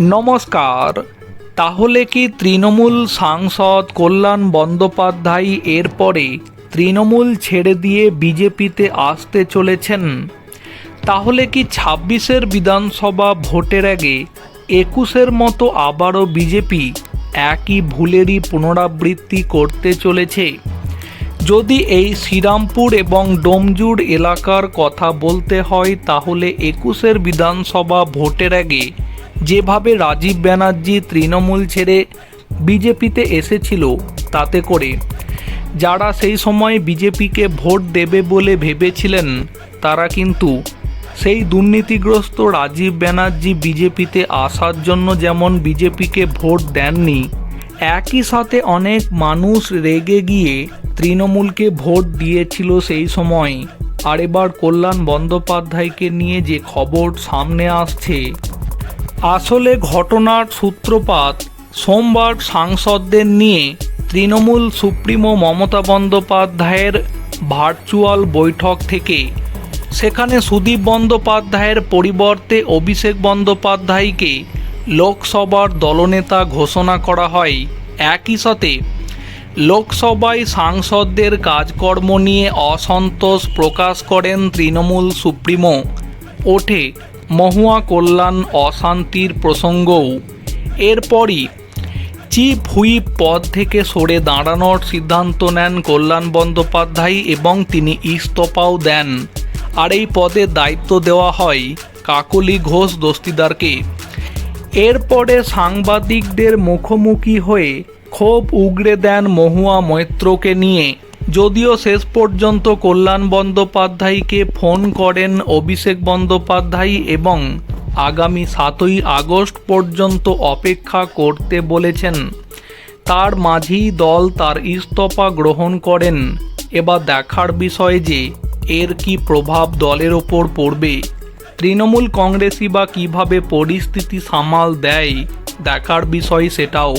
নমস্কার। তাহলে কি তৃণমূল সাংসদ কল্যাণ বন্দ্যোপাধ্যায় এরপরে তৃণমূল ছেড়ে দিয়ে বিজেপিতে আসতে চলেছেন? তাহলে কি ছাব্বিশের বিধানসভা ভোটের আগে একুশের মতো আবারও বিজেপি একই ভুলেরই পুনরাবৃত্তি করতে চলেছে? যদি এই শ্রীরামপুর এবং ডোমজুর এলাকার কথা বলতে হয়, তাহলে একুশের বিধানসভা ভোটের আগে যেভাবে রাজীব ব্যানার্জি তৃণমূল ছেড়ে বিজেপিতে এসেছিল তাতে করে। যারা সেই সময় বিজেপিকে ভোট দেবে বলে ভেবেছিলেন, তারা কিন্তু সেই দুর্নীতিগ্রস্ত রাজীব ব্যানার্জি বিজেপিতে আসার জন্য যেমন বিজেপিকে ভোট দেননি, একই সাথে অনেক মানুষ রেগে গিয়ে তৃণমূলকে ভোট দিয়েছিল সেই সময়। আর এবার কল্যাণ বন্দ্যোপাধ্যায়কে নিয়ে যে খবর সামনে আসছে আসলে ঘটনার সূত্রপাত সোমবার সাংসদদের নিয়ে তৃণমূল সুপ্রিমো মমতা বন্দ্যোপাধ্যায়ের ভার্চুয়াল বৈঠক থেকে। সেখানে সুদীপ বন্দ্যোপাধ্যায়ের পরিবর্তে অভিষেক বন্দ্যোপাধ্যায়কে লোকসভার দলনেতা ঘোষণা করা হয় একই সাথে। লোকসভায় সাংসদদের কাজকর্ম নিয়ে অসন্তোষ প্রকাশ করেন তৃণমূল সুপ্রিমো। ওঠে মহুয়া কল্যাণ অশান্তির প্রসঙ্গও। এরপরই চিফ হুইপ পদ থেকে সরে দাঁড়ানোর সিদ্ধান্ত নেন কল্যাণ বন্দ্যোপাধ্যায় এবং তিনি ইস্তফাও দেন। আর এই পদে দায়িত্ব দেওয়া হয় কাকলি ঘোষ দস্তিদারকে। এরপরে সাংবাদিকদের মুখোমুখি হয়ে ক্ষোভ উগরে দেন মহুয়া মৈত্রকে নিয়ে। যদিও শেষ পর্যন্ত কল্যাণ বন্দ্যোপাধ্যায়কে ফোন করেন অভিষেক বন্দ্যোপাধ্যায় এবং আগামী সাতই আগস্ট পর্যন্ত অপেক্ষা করতে বলেছেন। তার মাঝেই দল তার ইস্তফা গ্রহণ করেন। এবার দেখার বিষয় যে এর কি প্রভাব দলের ওপর পড়বে। তৃণমূল কংগ্রেসই বা কীভাবে পরিস্থিতি সামাল দেয়, দেখার বিষয় সেটাও।